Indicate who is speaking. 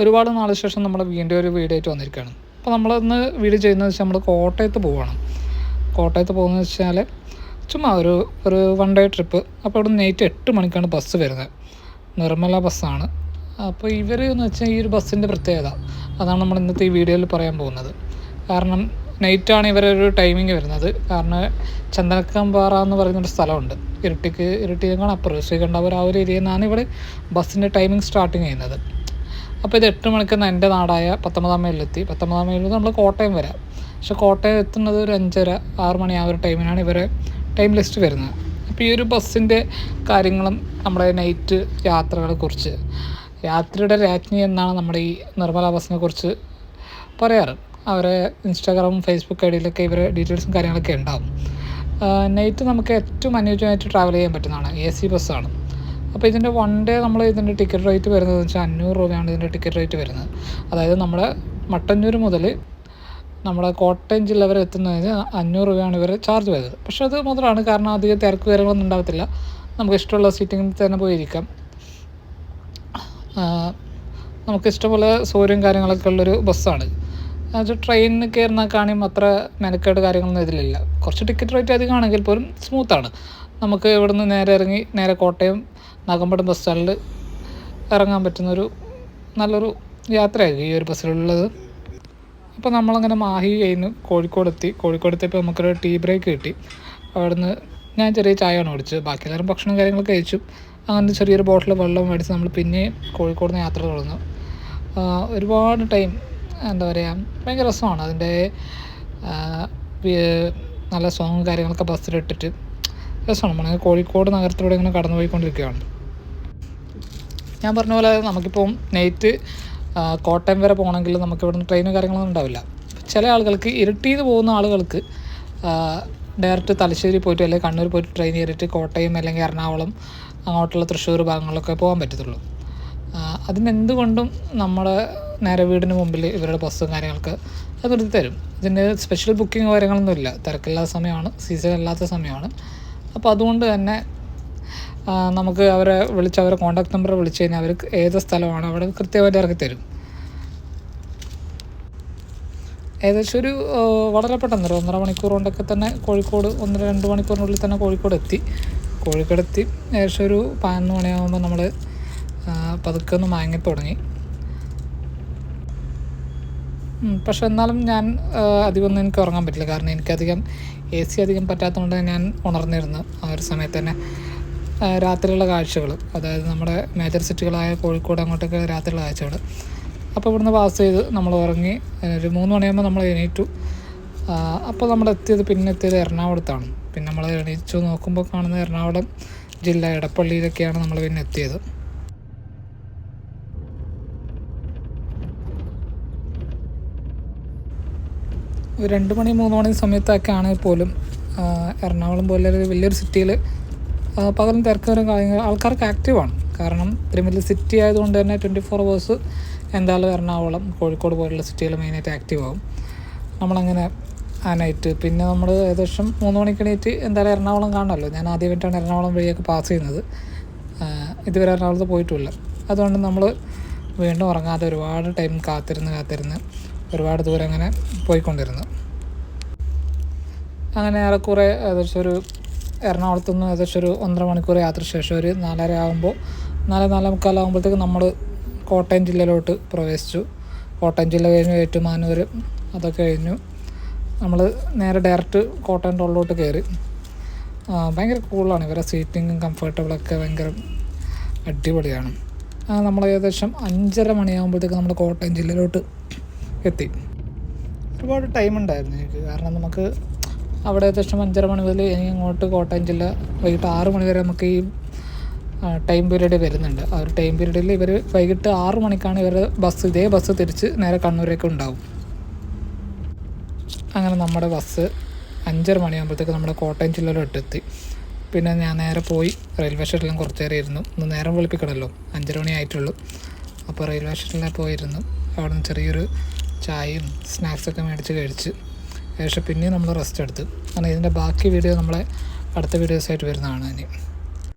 Speaker 1: ഒരുപാട് നാളിന് ശേഷം നമ്മൾ വീണ്ടും ഒരു വീഡിയോ ആയിട്ട് വന്നിരിക്കുകയാണ്. അപ്പോൾ നമ്മളിന്ന് വീഡിയോ ചെയ്യുന്നത് വെച്ചാൽ നമ്മൾ കോട്ടയത്ത് പോവുകയാണ് കോട്ടയത്ത് പോകുന്നത് വെച്ചാൽ ചുമ്മാ ഒരു ഒരു വൺ ഡേ ട്രിപ്പ് അപ്പോൾ ഇവിടെ നൈറ്റ് എട്ട് മണിക്കാണ് ബസ് വരുന്നത്. നിർമ്മല ബസ്സാണ് അപ്പോൾ ഇവർ എന്ന് വെച്ചാൽ ഈ ഒരു ബസ്സിന്റെ പ്രത്യേകത. അതാണ് നമ്മൾ ഇന്നത്തെ ഈ വീഡിയോയിൽ പറയാൻ പോകുന്നത്. കാരണം നൈറ്റാണ് ഇവരൊരു ടൈമിങ് വരുന്നത്. കാരണം ചന്ദനക്കമ്പാറ എന്ന് പറയുന്നൊരു സ്ഥലമുണ്ട്. ഇരട്ടിക്ക് ഇരട്ടിയേക്കാണ് അപ്പുറം. ശ്രീകണ്ഠാപുരം ആ ഒരു ഏരിയയിൽ നിന്നാണ് ഇവിടെ ബസ്സിന്റെ ടൈമിംഗ് സ്റ്റാർട്ടിങ് ചെയ്യുന്നത്. അപ്പോൾ ഇത് എട്ട് മണിക്ക് എന്റെ നാടായ പത്തൊമ്പതാം മൈലിലെത്തി. പത്തൊമ്പതാം മൈലിൽ നമ്മൾ കോട്ടയം വരാം. പക്ഷെ കോട്ടയം എത്തുന്നത് ഒരു അഞ്ചര ആറ് മണി ആ ഒരു ടൈമിനാണ് ഇവരെ ടൈം ലിസ്റ്റ് വരുന്നത്. അപ്പോൾ ഈ ഒരു ബസ്സിന്റെ കാര്യങ്ങളും നമ്മുടെ നൈറ്റ് യാത്രകളെ കുറിച്ച് യാത്രയുടെ രാജ്ഞി എന്നാണ് നമ്മുടെ ഈ നിർമ്മല ബസ്സിനെ കുറിച്ച് പറയാറ്. അവരെ ഇൻസ്റ്റാഗ്രാമും ഫേസ്ബുക്ക് ഐ ഡിയിലൊക്കെ ഇവരെ ഡീറ്റെയിൽസും കാര്യങ്ങളൊക്കെ ഉണ്ടാവും. നൈറ്റ് നമുക്ക് ഏറ്റവും അനുയോജ്യമായിട്ട് ട്രാവൽ ചെയ്യാൻ പറ്റുന്നതാണ്. എ സി ബസ്സാണ്. അപ്പോൾ ഇതിന്റെ വൺ ഡേ നമ്മൾ ഇതിന്റെ ടിക്കറ്റ് റേറ്റ് വരുന്നത് വെച്ചാൽ അഞ്ഞൂറ് രൂപയാണ് ഇതിന്റെ ടിക്കറ്റ് റേറ്റ് വരുന്നത്. അതായത് നമ്മുടെ മട്ടന്നൂർ മുതൽ നമ്മുടെ കോട്ടയം ജില്ല വരെ എത്തുന്നതിന് അഞ്ഞൂറ് രൂപയാണ് ഇവർ ചാർജ് വരുന്നത് പക്ഷേ അത് മുതലാണ് കാരണം അധികം തിരക്ക് കാര്യങ്ങളൊന്നും ഉണ്ടാകത്തില്ല നമുക്ക് ഇഷ്ടമുള്ള സീറ്റിങ്ങിൽ തന്നെ പോയിരിക്കാം. നമുക്ക് ഇഷ്ടംപോലെ സൗകര്യം കാര്യങ്ങളൊക്കെ ഉള്ളൊരു ബസ്സാണ് എന്നുവെച്ചാൽ ട്രെയിനിന് കാണിയും അത്ര മെനക്കേട് കാര്യങ്ങളൊന്നും ഇതിലില്ല. കുറച്ച് ടിക്കറ്റ് റേറ്റ് അധികമാണെങ്കിൽ പോലും സ്മൂത്താണ് നമുക്ക് ഇവിടുന്ന് നേരെ ഇറങ്ങി നേരെ കോട്ടയം നാഗമ്പടം ബസ് സ്റ്റാൻഡിൽ ഇറങ്ങാൻ പറ്റുന്നൊരു നല്ലൊരു യാത്രയായിരിക്കും ഈ ഒരു ബസ്സിലുള്ളത് അപ്പോൾ നമ്മളങ്ങനെ മാഹി കഴിഞ്ഞ് കോഴിക്കോട് എത്തി. കോഴിക്കോട് എത്തിയപ്പോൾ നമുക്കൊരു ടീ ബ്രേക്ക് കിട്ടി. അവിടുന്ന് ഞാൻ ചെറിയ ചായയാണ് കുടിച്ചത്. ബാക്കി എല്ലാവരും ഭക്ഷണം കാര്യങ്ങളൊക്കെ കഴിച്ചു. അങ്ങനെ ചെറിയൊരു ബോട്ടിൽ വെള്ളം മേടിച്ച് നമ്മൾ പിന്നെ കോഴിക്കോട് നിന്ന് യാത്ര തുടർന്നു. ഒരുപാട് ടൈം എന്താ പറയുക ഭയങ്കര രസമാണ്. അതിന്റെ നല്ല സോങ്ങും കാര്യങ്ങളൊക്കെ ബസ്സിലിട്ടിട്ട് രസമാണ്. കോഴിക്കോട് നഗരത്തിലൂടെ ഇങ്ങനെ കടന്നു പോയിക്കൊണ്ടിരിക്കുകയാണ് ഞാൻ പറഞ്ഞ പോലെ നമുക്കിപ്പം നൈറ്റ് കോട്ടയം വരെ പോകണമെങ്കിൽ നമുക്ക് ഇവിടുന്ന് ട്രെയിനും കാര്യങ്ങളൊന്നും ഉണ്ടാവില്ല. ചില ആളുകൾക്ക് ഇരട്ടിയിൽ പോകുന്ന ആളുകൾക്ക് ഡയറക്റ്റ് തലശ്ശേരി പോയിട്ട് അല്ലെങ്കിൽ കണ്ണൂർ പോയിട്ട് ട്രെയിൻ കയറിയിട്ട് കോട്ടയം അല്ലെങ്കിൽ എറണാകുളം അങ്ങോട്ടുള്ള തൃശ്ശൂർ ഭാഗങ്ങളിലൊക്കെ പോകാൻ പറ്റത്തുള്ളൂ. അതിനെന്തുകൊണ്ടും നമ്മുടെ നേരെ വീടിന് മുമ്പിൽ ഇവരുടെ ബസ്സും കാര്യങ്ങൾക്ക് അത് നിർത്തി തരും ഇതിന്റെ സ്പെഷ്യൽ ബുക്കിംഗ് കാര്യങ്ങളൊന്നുമില്ല. തിരക്കില്ലാത്ത സമയമാണ്. സീസൺ അല്ലാത്ത സമയമാണ്. അപ്പോൾ അതുകൊണ്ട് തന്നെ നമുക്ക് അവരെ വിളിച്ച് അവരെ കോൺടാക്ട് നമ്പർ വിളിച്ച് കഴിഞ്ഞാൽ അവർ ഏത് സ്ഥലമാണ് അവിടെ കൃത്യമായിട്ട് ഇറക്കി തരും. ഏകദേശം ഒരു വളരെ പെട്ടെന്ന് ഒരു ഒന്നര മണിക്കൂർ കൊണ്ടൊക്കെ തന്നെ കോഴിക്കോട് ഒന്നര രണ്ട് മണിക്കൂറിനുള്ളിൽ തന്നെ കോഴിക്കോട് എത്തി. കോഴിക്കോട് എത്തി. ഏകദേശം ഒരു പതിനൊന്ന് മണിയാകുമ്പോൾ നമ്മൾ പതുക്കെ ഒന്ന് മയങ്ങി തുടങ്ങി. പക്ഷെ എന്നാലും ഞാൻ അധികമൊന്നും എനിക്ക് ഉറങ്ങാൻ പറ്റില്ല. കാരണം എനിക്കധികം എ സി അധികം പറ്റാത്തതുകൊണ്ട് ഞാൻ ഉണർന്നിരുന്നു ആ ഒരു സമയത്ത് തന്നെ. രാത്രിയുള്ള കാഴ്ചകൾ. അതായത് നമ്മുടെ മേജർ സിറ്റികളായ കോഴിക്കോട് അങ്ങോട്ടൊക്കെ രാത്രിയുള്ള കാഴ്ചകൾ. അപ്പോൾ ഇവിടുന്ന് പാസ് ചെയ്ത് നമ്മൾ ഉറങ്ങി ഒരു മൂന്ന് മണിയാകുമ്പോൾ നമ്മൾ എണീറ്റു. അപ്പോൾ നമ്മൾ എത്തിയത് പിന്നെ എത്തിയത് എറണാകുളത്താണ്. പിന്നെ നമ്മൾ എണീച്ചു നോക്കുമ്പോൾ കാണുന്നത് എറണാകുളം ജില്ല എടപ്പള്ളിയിലൊക്കെയാണ് നമ്മൾ പിന്നെ എത്തിയത്. രണ്ട് മണി മൂന്ന് മണി സമയത്തൊക്കെ ആണെങ്കിൽ പോലും എറണാകുളം പോലെ ഒരു വലിയൊരു സിറ്റിയിൽ പകലും തിരക്കേറും കാര്യങ്ങൾ ആൾക്കാർക്ക് ആക്റ്റീവാണ് കാരണം ഇത്രയും വലിയ സിറ്റി ആയതുകൊണ്ട് തന്നെ ട്വന്റി ഫോർ അവേഴ്സ് എന്തായാലും എറണാകുളം കോഴിക്കോട് പോലുള്ള സിറ്റികൾ മെയിനായിട്ട് ആക്റ്റീവ് ആവും. നമ്മളങ്ങനെ ആ നൈറ്റ് പിന്നെ നമ്മൾ ഏകദേശം മൂന്ന് മണിക്ക് എണീറ്റ് എന്തായാലും എറണാകുളം കാണുമല്ലോ. ഞാൻ ആദ്യമായിട്ടാണ് എറണാകുളം വഴിയൊക്കെ പാസ് ചെയ്യുന്നത്. ഇതുവരെ എറണാകുളത്ത് പോയിട്ടുമില്ല അതുകൊണ്ട് നമ്മൾ വീണ്ടും ഉറങ്ങാതെ ഒരുപാട് ടൈം കാത്തിരുന്ന് കാത്തിരുന്ന് ഒരുപാട് ദൂരം അങ്ങനെ പോയിക്കൊണ്ടിരുന്നു. അങ്ങനെ ഏറെക്കുറെ ഏകദേശം ഒരു എറണാകുളത്തു നിന്ന് ഏകദേശം ഒരു ഒന്നര മണിക്കൂർ യാത്ര ശേഷം ഒരു നാലര ആകുമ്പോൾ നാല് നാലേ മുക്കാലാകുമ്പോഴത്തേക്ക് നമ്മൾ കോട്ടയം ജില്ലയിലോട്ട് പ്രവേശിച്ചു. കോട്ടയം ജില്ല കഴിഞ്ഞു ഏറ്റുമാനൂർ അതൊക്കെ കഴിഞ്ഞു. നമ്മൾ നേരെ ഡയറക്റ്റ് കോട്ടയം ടോളിലോട്ട് കയറി. ഭയങ്കര കൂളാണ്. ഇവരെ സീറ്റിങ്ങും കംഫർട്ടബിളൊക്കെ ഭയങ്കര അടിപൊളിയാണ്. നമ്മൾ ഏകദേശം അഞ്ചര മണിയാകുമ്പോഴത്തേക്ക് നമ്മൾ കോട്ടയം ജില്ലയിലോട്ട് എത്തി. ഒരുപാട് ടൈം ഉണ്ടായിരുന്നു എനിക്ക്. കാരണം നമുക്ക് അവിടെ ഏകദേശം അഞ്ചര മണി മുതൽ ഇനി ഇങ്ങോട്ട് കോട്ടയം ജില്ല വൈകിട്ട് ആറ് മണി വരെ നമുക്ക് ഈ ടൈം പീരീഡ് വരുന്നുണ്ട്. ആ ഒരു ടൈം പീരീഡിൽ ഇവർ വൈകിട്ട് ആറ് മണിക്കാണ് ഇവർ ബസ് ഇതേ ബസ് തിരിച്ച് നേരെ കണ്ണൂരേക്ക് ഉണ്ടാവും. അങ്ങനെ നമ്മുടെ ബസ് അഞ്ചര മണിയാകുമ്പോഴത്തേക്ക് നമ്മുടെ കോട്ടയം ജില്ലയിലോട്ട് എത്തി പിന്നെ ഞാൻ നേരെ പോയി റെയിൽവേ സ്റ്റേഷനിലും കുറച്ച് നേരം ഇരുന്നു. ഒന്ന് നേരം വിളിപ്പിക്കണമല്ലോ അഞ്ചര മണി ആയിട്ടുള്ളൂ. അപ്പോൾ റെയിൽവേ സ്റ്റേഷനിൽ പോയിരുന്നു. അവിടെ നിന്ന് ചെറിയൊരു ചായയും സ്നാക്സൊക്കെ മേടിച്ച് കഴിച്ച് ശേഷം പിന്നെയും നമ്മൾ റെസ്റ്റ് എടുത്ത്. കാരണം ഇതിന്റെ ബാക്കി വീഡിയോ നമ്മളെ അടുത്ത വീഡിയോസായിട്ട് വരുന്നതാണ് ഇനി.